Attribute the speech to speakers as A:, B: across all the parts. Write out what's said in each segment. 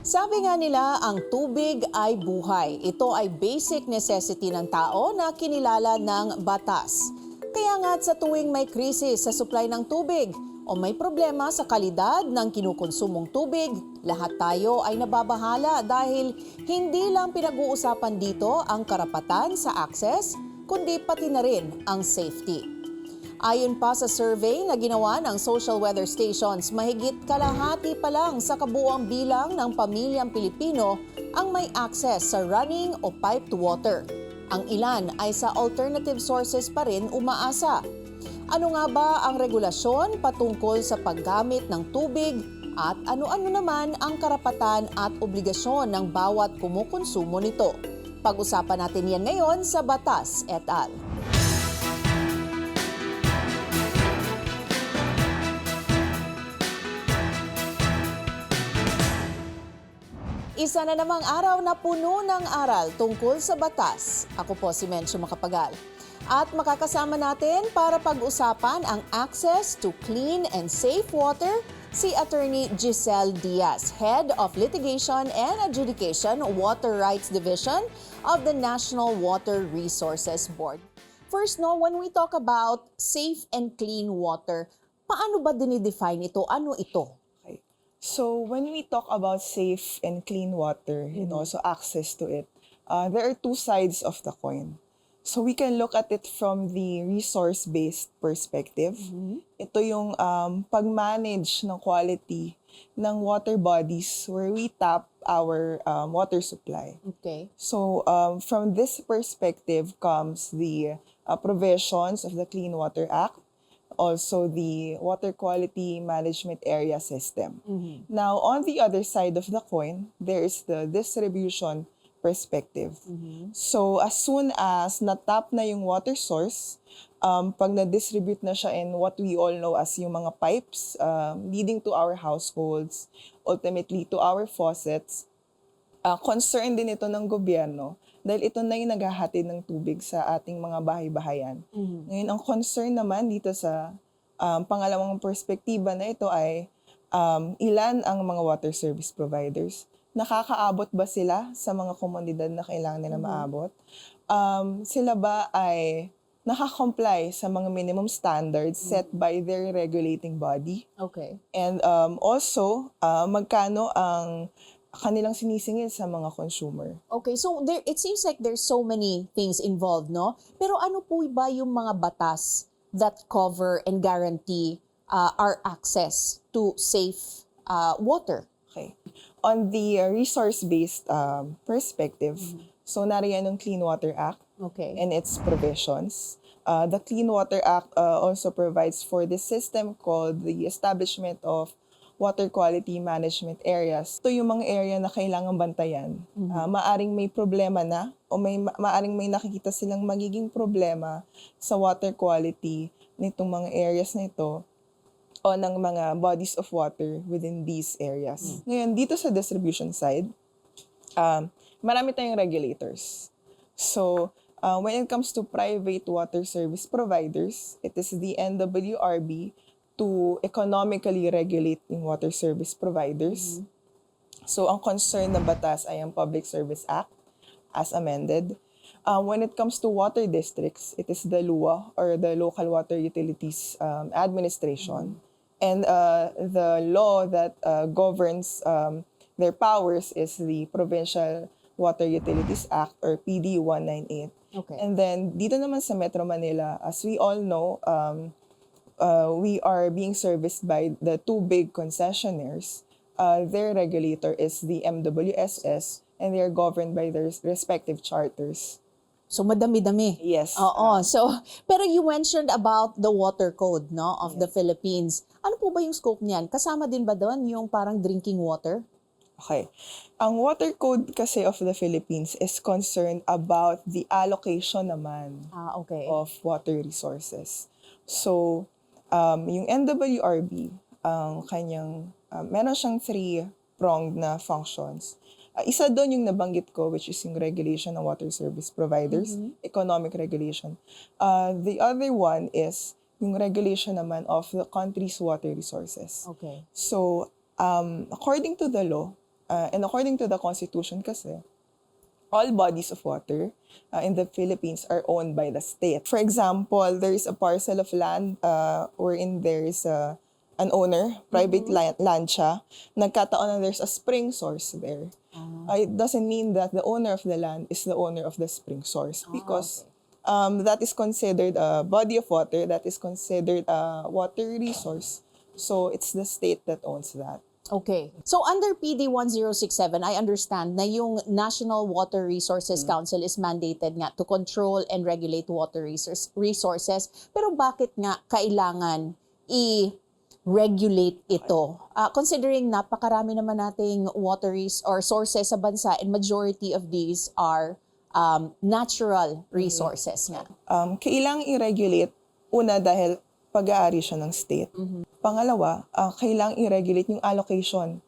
A: Sabi nga nila, ang tubig ay buhay. Ito ay basic necessity ng tao na kinilala ng batas. Kaya nga sa tuwing may krisis sa supply ng tubig o may problema sa kalidad ng kinukonsumong tubig, lahat tayo ay nababahala dahil hindi lang pinag-uusapan dito ang karapatan sa access, kundi pati na rin ang safety. Ayon pa sa survey na ginawa ng Social Weather Stations, mahigit kalahati pa lang sa kabuang bilang ng pamilyang Pilipino ang may access sa running o piped water. Ang ilan ay sa alternative sources pa rin umaasa. Ano nga ba ang regulasyon patungkol sa paggamit ng tubig at ano-ano naman ang karapatan at obligasyon ng bawat kumukonsumo nito? Pag-usapan natin yan ngayon sa Batas et al. Isa na namang araw na puno ng aral tungkol sa batas. Ako po si Mencho Makapagal. At makakasama natin para pag-usapan ang access to clean and safe water si Attorney Giselle Diaz, Head of Litigation and Adjudication, Water Rights Division of the National Water Resources Board. First, no, when we talk about safe and clean water, paano ba dinidefine ito? Ano ito?
B: So when we talk about safe and clean water and also access to it, uh, there are two sides of the coin. So we can look at it from the resource-based perspective. Ito yung um, pag-manage ng quality ng water bodies where we tap our um, water supply.
A: Okay.
B: So um, from this perspective comes the uh, provisions of the Clean Water Act, also the Water Quality Management Area System. Now, on the other side of the coin, there is the distribution perspective. So, as soon as natap na yung water source, um, pag na-distribute na siya in what we all know as yung mga pipes um, leading to our households, ultimately to our faucets, uh, concern din ito ng gobyerno dahil ito na yung naghahatid ng tubig sa ating mga bahay-bahayan. Ngayon, ang concern naman dito sa um, pangalawang perspektiba na ito ay um, ilan ang mga water service providers. Nakakaabot ba sila sa mga komunidad na kailangan nila maabot? Um, sila ba ay nakakomply sa mga minimum standards set by their regulating body?
A: Okay.
B: And um, also, uh, magkano ang kanilang sinisingil sa mga consumer.
A: Okay, so there it seems like there's so many things involved, no? Pero ano po ba yung mga batas that cover and guarantee uh, our access to safe uh, water?
B: Okay. On the uh, resource-based um, perspective, so nariyan yung Clean Water Act
A: Okay.
B: and its provisions. Uh, the Clean Water Act uh, also provides for this system called the establishment of water quality management areas. Ito yung mga area na kailangan bantayan. Uh, maaring may problema na o may ma- maaring may nakikita silang magiging problema sa water quality nitong mga areas na ito o ng mga bodies of water within these areas. Ngayon, dito sa distribution side, um, marami tayong regulators. So, uh, when it comes to private water service providers, it is the NWRB to economically regulate yung water service providers. So, ang concern ng batas ay ang Public Service Act as amended. Um, when it comes to water districts, it is the LUA or the Local Water Utilities um, Administration. And uh, the law that uh, governs um, their powers is the Provincial Water Utilities Act or PD 198.
A: Okay.
B: And then dito naman sa Metro Manila, as we all know, um, uh, we are being serviced by the two big concessionaires. Uh, their regulator is the MWSS and they are governed by their respective charters.
A: So madami-dami.
B: Yes.
A: Oo. So, pero you mentioned about the water code, no, of the Philippines. Ano po ba yung scope niyan? Kasama din ba doon yung parang drinking water?
B: Okay. Ang water code kasi of the Philippines is concerned about the allocation naman
A: Ah, okay.
B: of water resources. So, um, yung NWRB, ang kanyang, um, meron siyang three-pronged na functions. Uh, isa doon yung nabanggit ko, which is yung regulation ng water service providers, economic regulation. Uh, the other one is yung regulation naman of the country's water resources.
A: Okay.
B: So, um, according to the law, Uh, and according to the Constitution kasi, all bodies of water uh, in the Philippines are owned by the state. For example, there is a parcel of land uh, wherein there is a, an owner, private land, land siya. Nagkataon na there's a spring source there. Uh, it doesn't mean that the owner of the land is the owner of the spring source because um, that is considered a body of water, that is considered a water resource. So it's the state that owns that.
A: Okay. So under PD 1067, I understand na yung National Water Resources Council is mandated nga to control and regulate water resource, resources. Pero bakit nga kailangan i-regulate ito? Ah, considering napakarami naman nating water or sources sa bansa and majority of these are um, natural resources nga.
B: um, kailangang i-regulate, una dahil pag-aari siya ng state. Pangalawa, uh, kailangang i-regulate yung allocation.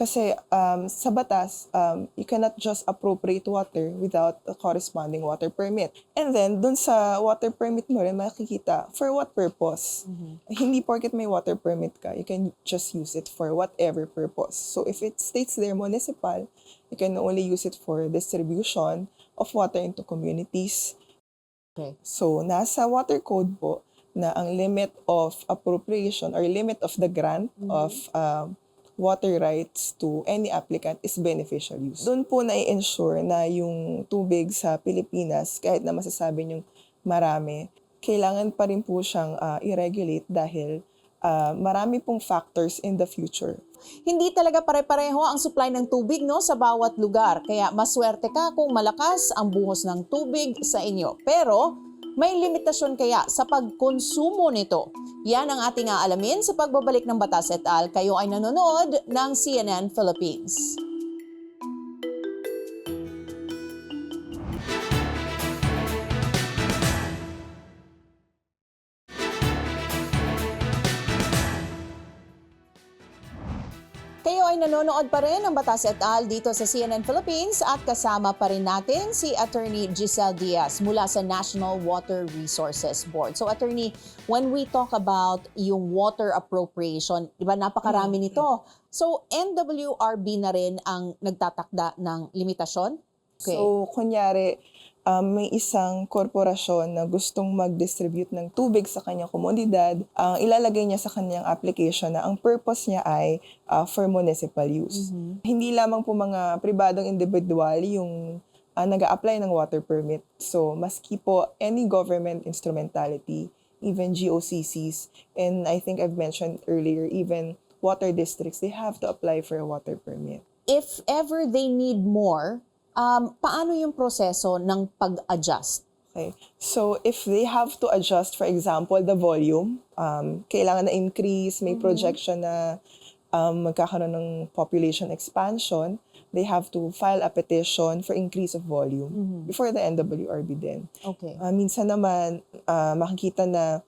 B: Kasi um, sa batas, um, you cannot just appropriate water without a corresponding water permit. And then, dun sa water permit mo rin, makikita for what purpose. Hindi porket may water permit ka, you can just use it for whatever purpose. So if it states there municipal, you can only use it for distribution of water into communities,
A: Okay.
B: So, nasa water code po na ang limit of appropriation or limit of the grant of um, water rights to any applicant is beneficial use. Doon po na-ensure na yung tubig sa Pilipinas, kahit na masasabi niyong marami, kailangan pa rin po siyang ah, i-regulate dahil ah, marami pong factors in the future
A: Hindi talaga pare-pareho ang supply ng tubig no sa bawat lugar. Kaya maswerte ka kung malakas ang buhos ng tubig sa inyo. Pero may limitasyon kaya sa pagkonsumo nito. Yan ang ating aalamin sa pagbabalik ng Batas et al. Kayo ay nanonood ng CNN Philippines. Nanonood pa rin ng Batas et al. dito sa CNN Philippines at kasama pa rin natin si Attorney Giselle Diaz mula sa National Water Resources Board. So Attorney, when we talk about yung water appropriation, di ba napakarami nito. So NWRB na rin ang nagtatakda ng limitasyon? Okay.
B: So, kunyari, um, may isang korporasyon na gustong mag-distribute ng tubig sa kanyang komunidad, ang ilalagay niya sa kanyang application na ang purpose niya ay uh, for municipal use. Hindi lamang po mga pribadong individual yung uh, nag apply ng water permit. So, maski po any government instrumentality, even GOCCs, and I think I've mentioned earlier, even water districts, they have to apply for a water permit.
A: If ever they need more, um, paano yung proseso ng pag-adjust?
B: Okay. So, if they have to adjust, for example, the volume, um, kailangan na increase, may projection na um, magkakaroon ng population expansion, they have to file a petition for increase of volume before the NWRB din.
A: Okay.
B: Ah, minsan naman, ah, makikita na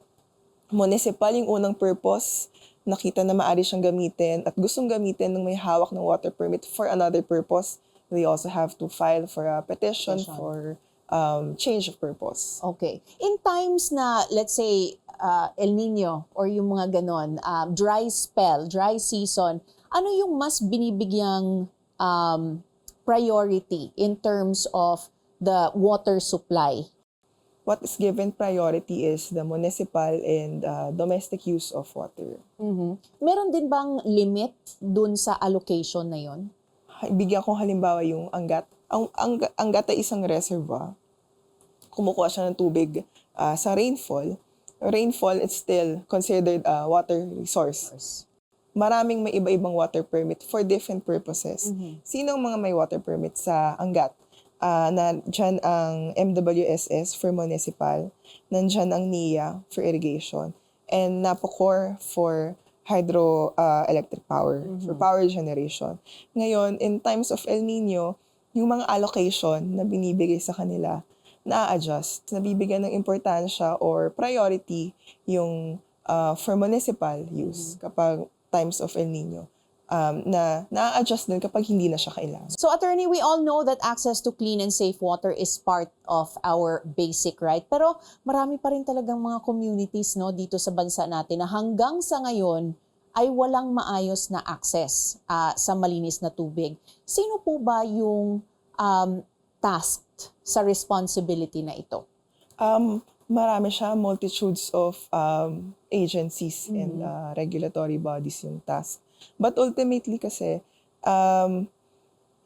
B: municipal yung unang purpose, nakita na maaari siyang gamitin at gustong gamitin ng may hawak ng water permit for another purpose, they also have to file for a petition,
A: Petition.
B: for um, change of purpose.
A: Okay. In times na, let's say, uh, El Nino or yung mga ganon, um, dry spell, dry season, ano yung mas binibigyang um, priority in terms of the water supply?
B: What is given priority is the municipal and uh, domestic use of water.
A: Mhm. Meron din bang limit dun sa allocation na yon?
B: Bigyan ko halimbawa yung Angat. Ang, ang Angat ay isang reservoir. Kumukuha siya ng tubig ah, sa rainfall. Rainfall is still considered a water resource. Maraming may iba-ibang water permit for different purposes. Sinong mga may water permit sa Angat? Ah, na dyan ang MWSS for municipal, nandyan ang NIA for irrigation, and NAPOCOR for hydro ah, electric power, for power generation. Ngayon, in times of El Nino, yung mga allocation na binibigay sa kanila, na-adjust, nabibigyan ng importansya or priority yung ah, for municipal use kapag times of El Nino. Um, na na-adjust din kapag hindi na siya kailangan.
A: So attorney, we all know that access to clean and safe water is part of our basic right. Pero marami pa rin talagang mga communities no dito sa bansa natin na hanggang sa ngayon ay walang maayos na access ah, sa malinis na tubig. Sino po ba yung um, tasked sa responsibility na ito?
B: Um, marami siya, multitudes of um, agencies and uh, regulatory bodies yung task. But ultimately kasi, um,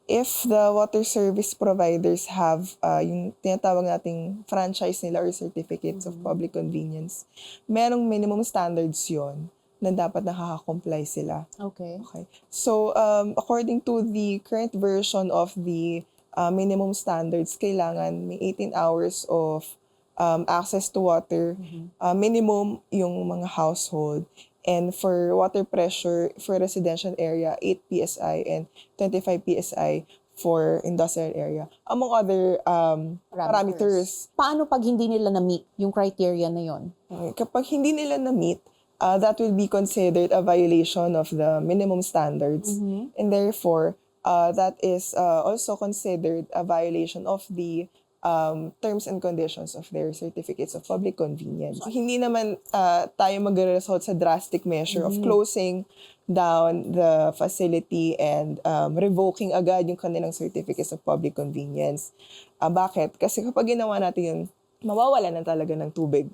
B: if the water service providers have uh, yung tinatawag nating franchise nila or certificates of public convenience, merong minimum standards yon na dapat nakaka-comply sila.
A: Okay.
B: Okay. So, um, according to the current version of the uh, minimum standards, kailangan may 18 hours of um, access to water, uh, minimum yung mga household, and for water pressure for residential area, 8 PSI and 25 PSI for industrial area, among other um, parameters.
A: Paano pag hindi nila na-meet yung criteria na yon?
B: Kapag hindi nila na-meet, uh, that will be considered a violation of the minimum standards. And therefore, uh, that is uh, also considered a violation of the um, terms and conditions of their certificates of public convenience. Hindi naman uh, tayo mag-result sa drastic measure of closing down the facility and um, revoking agad yung kanilang certificates of public convenience. Ah, bakit? Kasi kapag ginawa natin yun, mawawala na talaga ng tubig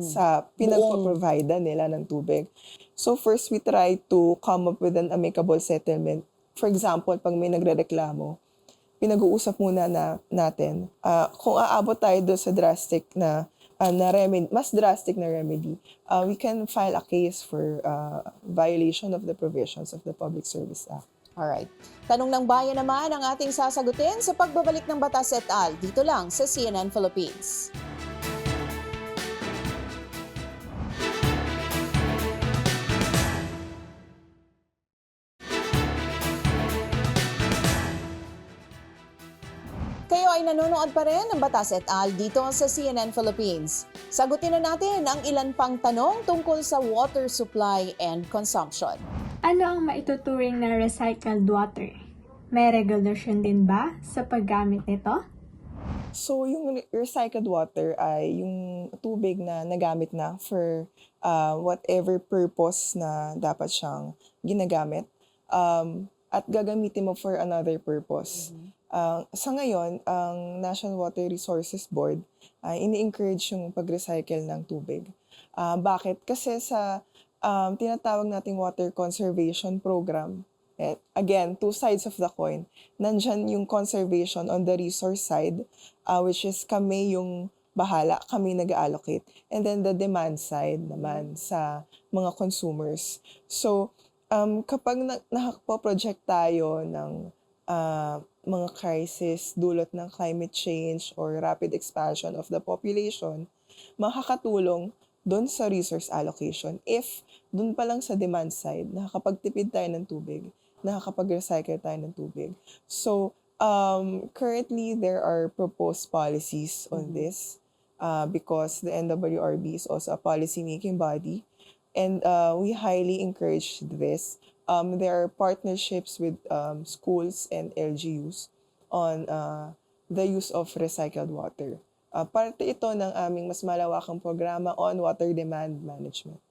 B: sa pinagpo-provide nila ng tubig. So first, we try to come up with an amicable settlement. For example, pag may nagre-reklamo, pinag-uusap muna na natin ah, kung aabot tayo doon sa drastic na ah, na remedy, mas drastic na remedy, ah, we can file a case for ah, violation of the provisions of the Public Service Act.
A: Alright. Tanong ng bayan naman ang ating sasagutin sa pagbabalik ng Batas et al. dito lang sa CNN Philippines. Kayo ay nanonood pa rin ng Batas et al. dito sa CNN Philippines. Sagutin na natin ang ilan pang tanong tungkol sa water supply and consumption.
C: Ano ang maituturing na recycled water? May regulasyon din ba sa paggamit nito?
B: So, yung re- recycled water ay yung tubig na nagamit na for uh, whatever purpose na dapat siyang ginagamit um, at gagamitin mo for another purpose. Uh, sa ngayon, ang National Water Resources Board ay ini-encourage yung pag-recycle ng tubig. Ah, bakit? Kasi sa um, tinatawag nating water conservation program, eh, again, two sides of the coin. Nandyan yung conservation on the resource side, uh, which is kami yung bahala, kami nag-allocate. And then the demand side naman sa mga consumers. So, um, kapag na- nakakpo-project tayo ng uh, mga crisis dulot ng climate change or rapid expansion of the population, makakatulong doon sa resource allocation if doon pa lang sa demand side, nakakapagtipid tayo ng tubig, nakakapag-recycle tayo ng tubig. So, um, currently, there are proposed policies on this uh, because the NWRB is also a policy-making body and uh, we highly encourage this. Um, there are partnerships with um, schools and LGUs on uh, the use of recycled water. Uh, parte ito ng aming mas malawakang programa on water demand management.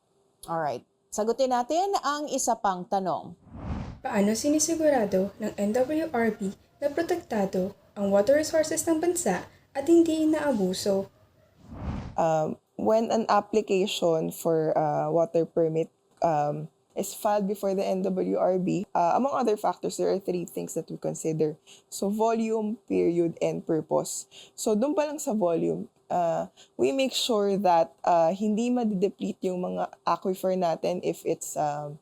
A: Alright. Sagutin natin ang isa pang tanong.
D: Paano sinisigurado ng NWRB na protektado ang water resources ng bansa at hindi inaabuso?
B: um, when an application for uh, water permit um, is filed before the NWRB, uh, among other factors, there are three things that we consider. So, volume, period, and purpose. So, doon pa lang sa volume, uh, we make sure that uh, hindi madideplete yung mga aquifer natin if it's um,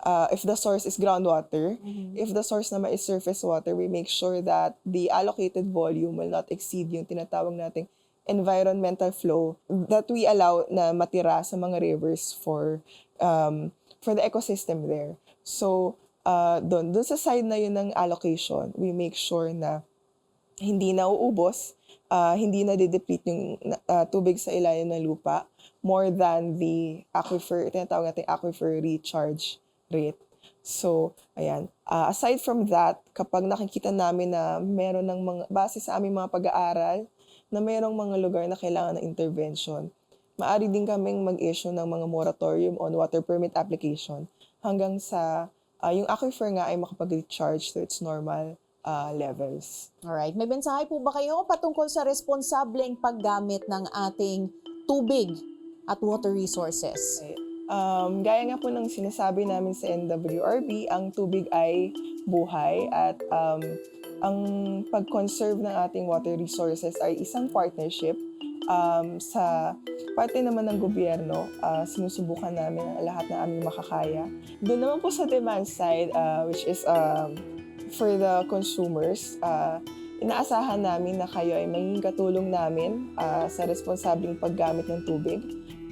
B: uh, if the source is groundwater, if the source naman is surface water, we make sure that the allocated volume will not exceed yung tinatawag nating environmental flow that we allow na matira sa mga rivers for um, for the ecosystem there. So, uh, doon, doon sa side na yun ng allocation, we make sure na hindi nauubos, uh, hindi na deplete yung uh, tubig sa ilalim ng lupa more than the aquifer, tinatawag natin aquifer recharge rate. So, ayan. Uh, aside from that, kapag nakikita namin na meron ng mga, base sa aming mga pag-aaral, na merong mga lugar na kailangan ng intervention, Maari din kaming mag-issue ng mga moratorium on water permit application hanggang sa ah, yung aquifer nga ay makapag-recharge to its normal ah, levels.
A: Alright, may mensahe po ba kayo patungkol sa responsableng paggamit ng ating tubig at water resources?
B: Um, gaya nga po ng sinasabi namin sa NWRB, ang tubig ay buhay at um, ang pag-conserve ng ating water resources ay isang partnership um, sa parte naman ng gobyerno, ah, sinusubukan namin ang lahat na aming makakaya. Doon naman po sa demand side, ah, which is um, for the consumers, ah, inaasahan namin na kayo ay maging katulong namin ah, sa responsableng paggamit ng tubig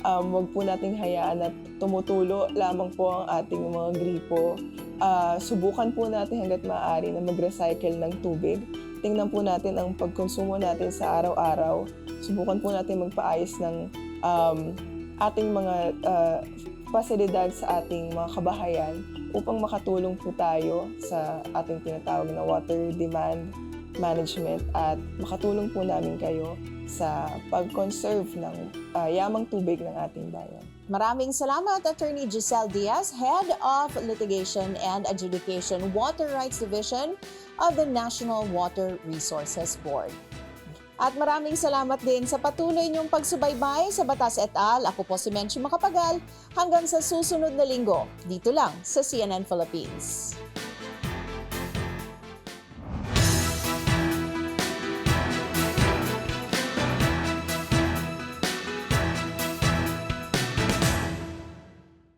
B: um, wag po nating hayaan na tumutulo lamang po ang ating mga gripo. Ah, subukan po natin hanggat maaari na mag-recycle ng tubig. Tingnan po natin ang pagkonsumo natin sa araw-araw. Subukan po natin magpaayos ng um, ating mga ah, pasilidad sa ating mga kabahayan upang makatulong po tayo sa ating tinatawag na water demand management at makatulong po namin kayo sa pag-conserve ng ah, yamang tubig ng ating bayan.
A: Maraming salamat, Attorney Giselle Diaz, Head of Litigation and Adjudication Water Rights Division of the National Water Resources Board. At maraming salamat din sa patuloy niyong pagsubaybay sa Batas et al. Ako po si Menchi Makapagal hanggang sa susunod na linggo dito lang sa CNN Philippines.